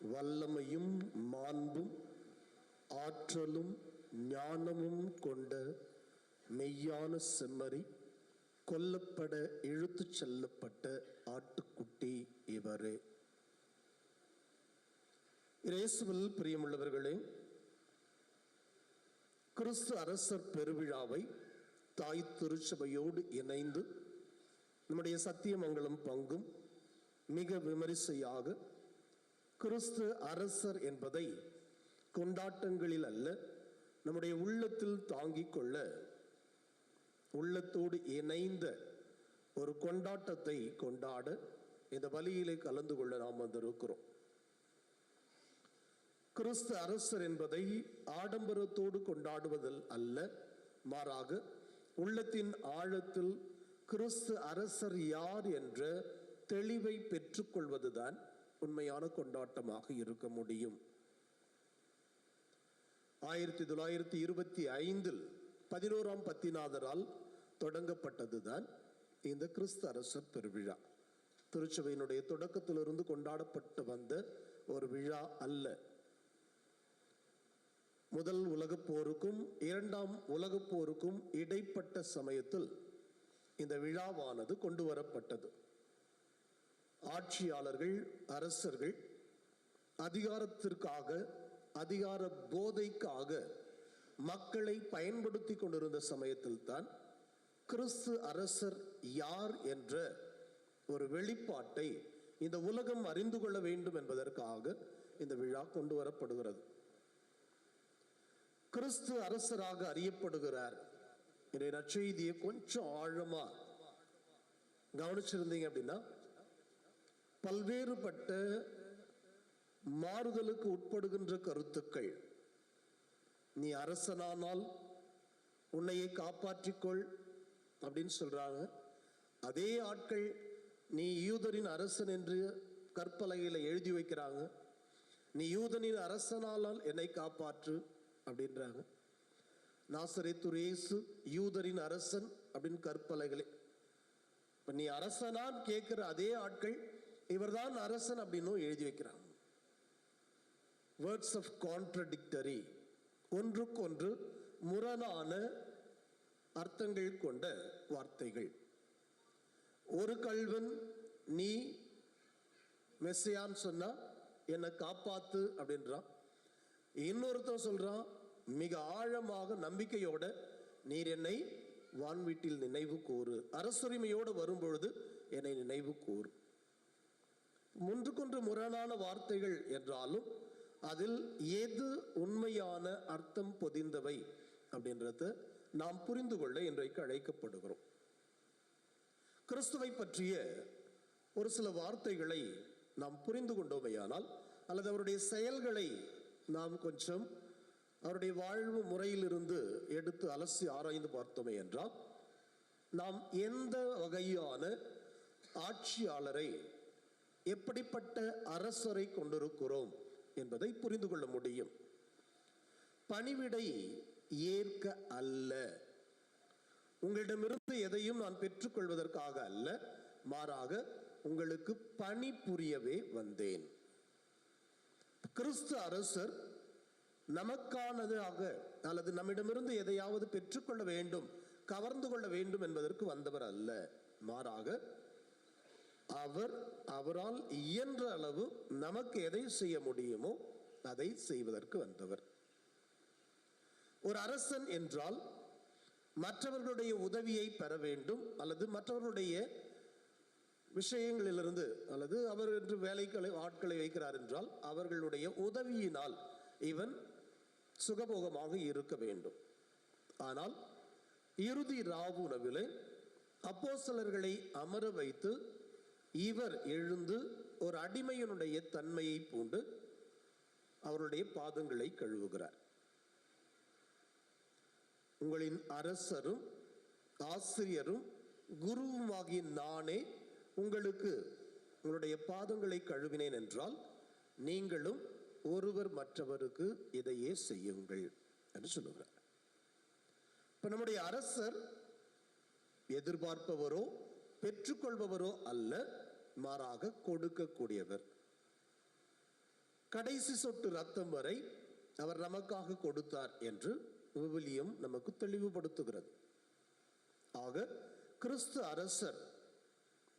வல்லமையும் மாண்பும் ஆற்றலும் ஞானமும் கொண்ட மெய்யான செம்மறி கொல்லப்பட இழுத்து செல்லப்பட்ட ஆட்டுக்குட்டி இவரே. இயேசுவில் பிரியமுள்ளவர்களே கிறிஸ்து அரசர் பெருவிழாவை தாய் திருச்சபையோடு இணைந்து நம்முடைய சத்தியமங்கலம் பங்கும் மிக விமரிசையாக கிறிஸ்து அரசர் என்பதை கொண்டாட்டங்களில் அல்ல நம்முடைய உள்ளத்தில் தாங்கிக் கொள்ள உள்ளத்தோடு இணைந்த ஒரு கொண்டாட்டத்தை கொண்டாட இந்த பலியிலே கலந்து கொள்ள நாம் வந்திருக்கிறோம். கிறிஸ்து அரசர் என்பதை ஆடம்பரத்தோடு கொண்டாடுவதில் அல்ல மாறாக உள்ளத்தின் ஆழத்தில் கிறிஸ்து அரசர் யார் என்ற தெளிவை பெற்றுக்கொள்வதுதான் உண்மையான கொண்டாட்டமாக இருக்க முடியும். ஆயிரத்தி தொள்ளாயிரத்தி இருபத்தி ஐந்தில் பதினோராம் பத்திநாதரால் தொடங்கப்பட்டதுதான் இந்த கிறிஸ்து அரசர் பெருவிழா. திருச்சபையினுடைய தொடக்கத்திலிருந்து கொண்டாடப்பட்டு வந்த ஒரு விழா அல்ல. முதல் உலகப் போருக்கும் இரண்டாம் உலகப் போருக்கும் இடைப்பட்ட சமயத்தில் இந்த விழாவானது கொண்டு வரப்பட்டது. ஆட்சியாளர்கள் அரசர்கள் அதிகாரத்திற்காக அதிகார போதைக்காக மக்களை பயன்படுத்தி கொண்டிருந்த சமயத்தில் தான் கிறிஸ்து அரசர் யார் என்ற ஒரு வெளிப்பாட்டை இந்த உலகம் அறிந்து கொள்ள வேண்டும் என்பதற்காக இந்த விழா கொண்டு வரப்படுகிறது. கிறிஸ்து அரசராக அறியப்படுகிறார். என்ற நற்செய்தியை கொஞ்சம் ஆழமா கவனிச்சிருந்தீங்க அப்படின்னா பல்வேறுபட்ட மாறுதலுக்கு உட்படுகின்ற கருத்துக்கள். நீ அரசனானால் உன்னையே காப்பாற்றிக்கொள் அப்படின்னு சொல்றாங்க. அதே ஆட்கள் நீ யூதரின் அரசன் என்று கற்பலகையில் எழுதி வைக்கிறாங்க. நீ யூதனின் அரசனானால் என்னை காப்பாற்று அப்படின்றாங்க. நாசரேத்துர் துரேசு யூதரின் அரசன் அப்படின்னு கற்பலகளை. இப்போ நீ அரசனான் கேட்குற அதே ஆட்கள் இவர்தான் அரசன் அப்படின்னும் எழுதி வைக்கிறாங்க வேர்ட்ஸ் ஆஃப் கான்ட்ரடிக்டரி ஒன்றுக்கொன்று முரணான அர்த்தங்கள் கொண்ட வார்த்தைகள். ஒரு கல்வன் நீ மெஸ்ஸையான்னு சொன்னா என்னை காப்பாத்து அப்படின்றான். இன்னொருத்தன் சொல்றான் மிக ஆழமாக நம்பிக்கையோட நீர் என்னை வான்வீட்டில் நினைவு கூறு. அரசுரிமையோடு வரும்பொழுது என்னை நினைவு கூறு. ஒன்றுக்கொன்று முரணான வார்த்தைகள் என்றாலும் அதில் எது உண்மையான அர்த்தம் பொதிந்தவை அப்படின்றத நாம் புரிந்து கொள்ள இன்றைக்கு அழைக்கப்படுகிறோம். கிறிஸ்துவை பற்றிய ஒரு சில வார்த்தைகளை நாம் புரிந்து கொண்டோமையானால் அல்லது அவருடைய செயல்களை நாம் கொஞ்சம் அவருடைய வாழ்வு முறையிலிருந்து எடுத்து அலசி ஆராய்ந்து பார்த்தோமே என்றால் நாம் எந்த வகையான ஆட்சியாளரை எப்படிப்பட்ட அரசரை கொண்டிருக்கிறோம் என்பதை புரிந்து கொள்ள முடியும். பணிவிடை ஏற்க அல்ல. உங்களிடமிருந்து எதையும் நான் பெற்றுக்கொள்வதற்காக அல்ல மாறாக உங்களுக்கு பணி புரியவே வந்தேன். கிறிஸ்து அரசர் நமக்கானதாக அல்லது நம்மிடமிருந்து எதையாவது பெற்றுக்கொள்ள வேண்டும் கவர்ந்து கொள்ள வேண்டும் என்பதற்கு வந்தவர் அல்ல. மாறாக அவர் அவரால் இயன்ற அளவு நமக்கு எதை செய்ய முடியுமோ அதை செய்வதற்கு வந்தவர். ஒரு அரசன் என்றால் மற்றவர்களுடைய உதவியை பெற வேண்டும் அல்லது மற்றவர்களுடைய விஷயங்களிலிருந்து அல்லது அவர் என்று வேலைகளை ஆட்களை வைக்கிறார் என்றால் அவர்களுடைய உதவியினால் இவன் சுகபோகமாக இருக்க வேண்டும். ஆனால் இறுதி ராவுணவிலே அப்போசலர்களை அமர வைத்து இவர் எழுந்து ஒரு அடிமையினுடைய தன்மையை பூண்டு அவருடைய பாதங்களை கழுவுகிறார். உங்களின் அரசரும் ஆசிரியரும் குருவுமாகிய நானே உங்களுக்கு உங்களுடைய பாதங்களை கழுவினேன் என்றால் நீங்களும் ஒருவர் மற்றவருக்கு இதையே செய்யுங்கள் என்று சொல்லுகிறார். இப்ப நம்முடைய அரசர் எதிர்பார்ப்பவரோ பெற்றுக்கொள்பவரோ அல்ல மாறாக கொடுக்கக்கூடியவர். கடைசி சொட்டு ரத்தம் வரை அவர் நமக்காக கொடுத்தார் என்று விவிலியம் நமக்கு தெளிவுபடுத்துகிறது. ஆக கிறிஸ்து அரசர்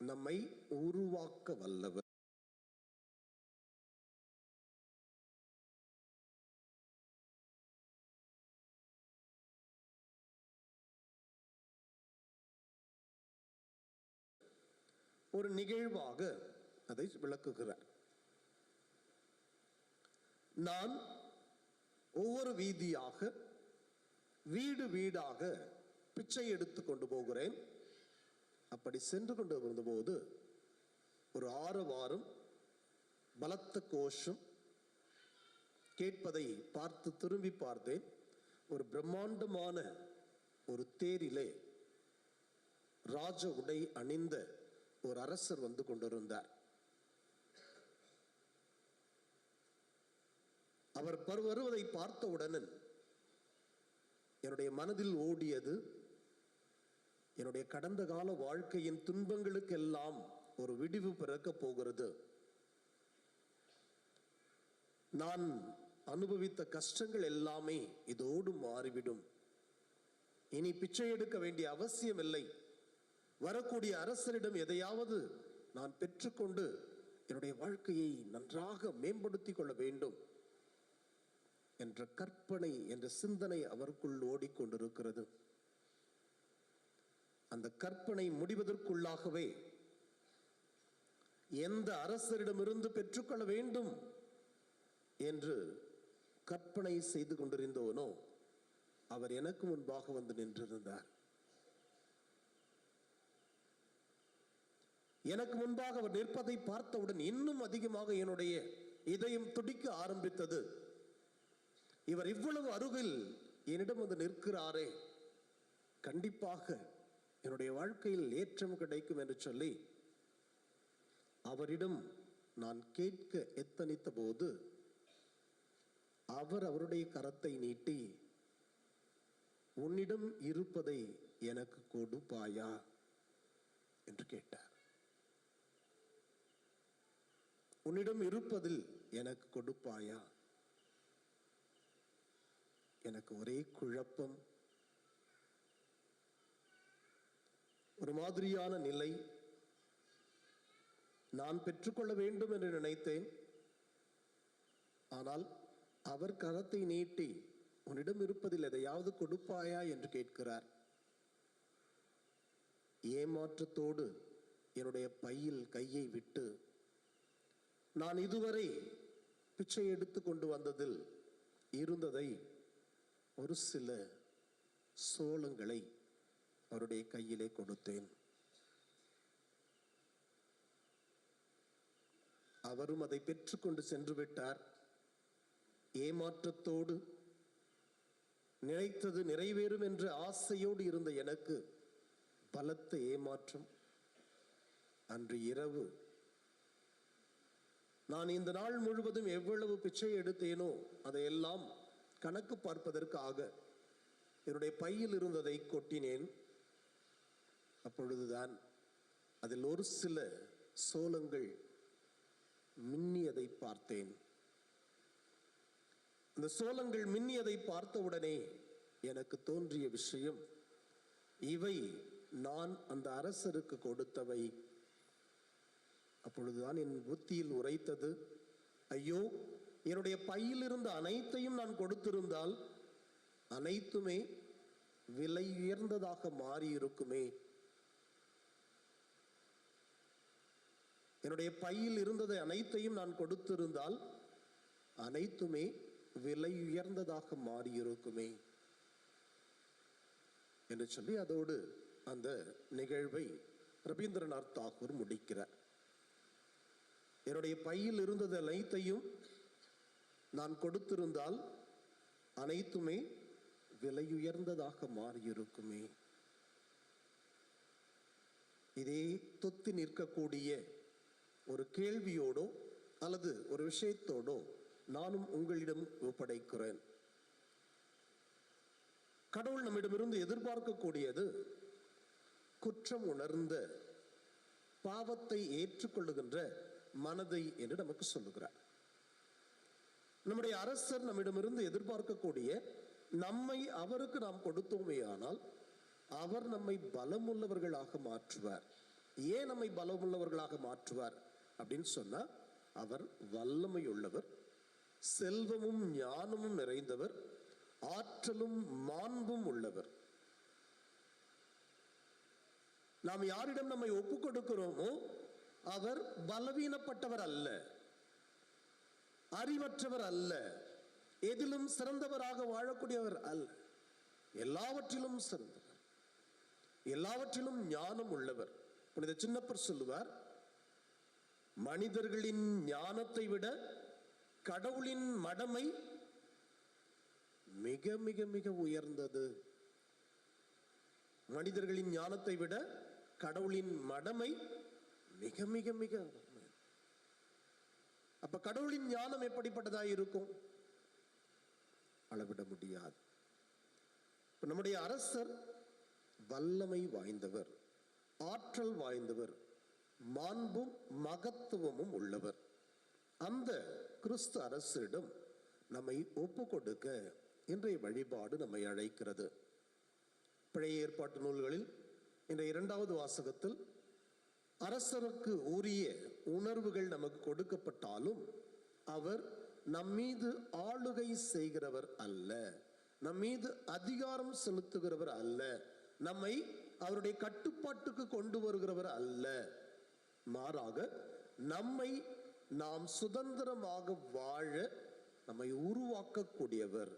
நம்மை உருவாக்க வல்லவர் ஒரு நிகழ்வாக அதை விளக்குகிறார். நான் ஒவ்வொரு வீதியாக வீடு வீடாக பிச்சை எடுத்து கொண்டு போகிறேன். அப்படி சென்று கொண்டு வந்தபோது ஒரு ஆறு வாரம் பலத்த கோஷம் கேட்பதை பார்த்து திரும்பி பார்த்தேன். ஒரு பிரம்மாண்டமான ஒரு தேரிலே ராஜ உடை அணிந்த ஒரு அரசர் வந்து கொண்டிருந்தார். அவர் வருவதை பார்த்தவுடன் என்னுடைய மனதில் ஓடியது என்னுடைய கடந்த கால வாழ்க்கையின் துன்பங்களுக்கெல்லாம் ஒரு விடிவு பிறக்கப் போகிறது. நான் அனுபவித்த கஷ்டங்கள் எல்லாமே இதோடு மாறிவிடும். இனி பிச்சை எடுக்க வேண்டிய அவசியமில்லை. வரக்கூடிய அரசரிடம் எதையாவது நான் பெற்றுக்கொண்டு என்னுடைய வாழ்க்கையை நன்றாக மேம்படுத்திக் கொள்ள வேண்டும் என்ற கற்பனை என்ற சிந்தனை அவருக்குள் ஓடிக்கொண்டிருக்கிறது. அந்த கற்பனை முடிவதற்குள்ளாகவே எந்த அரசரிடமிருந்து பெற்றுக்கொள்ள வேண்டும் என்று கற்பனை செய்து கொண்டிருந்தவனோ அவர் எனக்கு முன்பாக வந்து நின்றிருந்தார். எனக்கு முன்பாக அவர் நிற்பதை பார்த்தவுடன் இன்னும் அதிகமாக என்னுடைய இதயம் துடிக்க ஆரம்பித்தது. இவர் இவ்வளவு அருகில் என்னிடம் வந்து நிற்கிறாரே. கண்டிப்பாக என்னுடைய வாழ்க்கையில் ஏற்றம் கிடைக்கும் என்று சொல்லி அவரிடம் நான் கேட்க எத்தனித்த போது அவர் அவருடைய கரத்தை நீட்டி உன்னிடம் இருப்பதை எனக்கு கொடுப்பாயா? என்று கேட்டார். உன்னிடம் இருப்பதில் எனக்கு கொடுப்பாயா? எனக்கு ஒரே குழப்பம். ஒரு மாதிரியான நிலை. நான் பெற்றுக்கொள்ள வேண்டும் என்று நினைத்தேன். ஆனால் அவர் கரத்தை நீட்டி உன்னிடம் இருப்பதில் எதையாவது கொடுப்பாயா என்று கேட்கிறார். ஏமாற்றத்தோடு என்னுடைய பையில் கையை விட்டு நான் இதுவரை பிச்சை எடுத்து கொண்டு வந்ததில் இருந்ததை ஒரு சில சோளங்களை அவருடைய கையிலே கொடுத்தேன். அவரும் அதை பெற்றுக்கொண்டு சென்று விட்டார். ஏமாற்றத்தோடு நினைத்தது நிறைவேறும் என்ற ஆசையோடு இருந்த எனக்கு பலத்த ஏமாற்றம். அன்று இரவு நான் இந்த நாள் முழுவதும் எவ்வளவு பிச்சை எடுத்தேனோ அதையெல்லாம் கணக்கு பார்ப்பதற்காக என்னுடைய பையில் இருந்ததை கொட்டினேன். அப்பொழுதுதான் அதில் ஒரு சில சோளங்கள் மின்னியதை பார்த்தேன். இந்த சோளங்கள் மின்னியதை பார்த்தவுடனே எனக்கு தோன்றிய விஷயம் இவை நான் அந்த அரசருக்கு கொடுத்தவை. அப்பொழுதுதான் என் புத்தியில் உரைத்தது. ஐயோ என்னுடைய பையில் இருந்த அனைத்தையும் நான் கொடுத்திருந்தால் அனைத்துமே விலை உயர்ந்ததாக மாறி இருக்குமே என்னுடைய பையில் இருந்ததை அனைத்தையும் நான் கொடுத்திருந்தால் அனைத்துமே விலை உயர்ந்ததாக மாறி இருக்குமே என்று சொல்லி அதோடு அந்த நிகழ்வை ரவீந்திரநாத் தாகூர் முடிக்கிறார். என்னுடைய பையில் இருந்தது அனைத்தையும் நான் கொடுத்திருந்தால் அனைத்துமே விலையுயர்ந்ததாக மாறியிருக்குமே. இதே தொத்தி நிற்கக்கூடிய ஒரு கேள்வியோடோ அல்லது ஒரு விஷயத்தோடோ நானும் உங்களிடம் ஒப்படைக்கிறேன். கடவுள் நம்மிடமிருந்து எதிர்பார்க்கக்கூடியது குற்றம் உணர்ந்த பாவத்தை ஏற்றுக்கொள்ளுகின்ற மனதை என்று நமக்கு சொல்லுகிறார். நம்முடைய அரசர் நம்மிடமிருந்து எதிர்பார்க்கக்கூடிய நம்மை அவருக்கு நாம் கொடுத்தோமே ஆனால் அவர் நம்மை பலமுள்ளவர்களாக மாற்றுவார். ஏன் நம்மை பலமுள்ளவர்களாக மாற்றுவார் அப்படின்னு சொன்னா அவர் வல்லமையுள்ளவர் செல்வமும் ஞானமும் நிறைந்தவர் ஆற்றலும் மாண்பும் உள்ளவர். நாம் யாரிடம் நம்மை ஒப்பு கொடுக்கிறோமோ அவர் பலவீனப்பட்டவர் அல்ல அறிவற்றவர் அல்ல எதிலும் சிறந்தவராக வாழக்கூடியவர் அல்ல. எல்லாவற்றிலும் சிறந்தவர். எல்லாவற்றிலும் ஞானம் உள்ளவர். புனித சின்னப்பர் சொல்லுவார் மனிதர்களின் ஞானத்தை விட கடவுளின் மடமை மிக மிக மிக உயர்ந்தது. மனிதர்களின் ஞானத்தை விட கடவுளின் மடமை மிக மிக மிக அப்ப கடவுளின் ஞானம் எப்படிப்பட்டதாக இருக்கும்? அளவிட முடியாது. நம்முடைய அரசர் வல்லமை வாய்ந்தவர் ஆற்றல் வாய்ந்தவர் மாண்பும் மகத்துவமும் உள்ளவர். அந்த கிறிஸ்து அரசரிடம் நம்மை ஒப்பு கொடுக்க இன்றைய வழிபாடு நம்மை அழைக்கிறது. பழைய ஏற்பாட்டு நூல்களில் இந்த இரண்டாவது வாசகத்தில் அரசருக்கு உரிய உணர்வுகள் நமக்கு கொடுக்கப்பட்டாலும் அவர் நம்மீது ஆளுகை செய்கிறவர் அல்ல. நம்மீது அதிகாரம் செலுத்துகிறவர் அல்ல. நம்மை அவருடைய கட்டுப்பாட்டுக்கு கொண்டு வருகிறவர் அல்ல. மாறாக நம்மை நாம் சுதந்திரமாக வாழ நம்மை உருவாக்கக்கூடியவர்.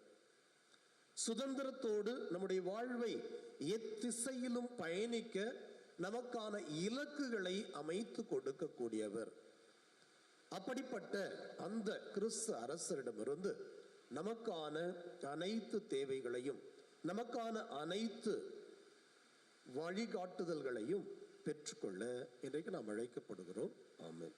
சுதந்திரத்தோடு நம்முடைய வாழ்வை எத்திசையிலும் பயணிக்க நமக்கான இலக்குகளை அமைத்து கொடுக்கக்கூடியவர். அப்படிப்பட்ட அந்த கிறிஸ்து அரசரிடமிருந்து நமக்கான அனைத்து தேவைகளையும் நமக்கான அனைத்து வழிகாட்டுதல்களையும் பெற்றுக்கொள்ள இன்றைக்கு நாம் அழைக்கப்படுகிறோம். ஆமேன்.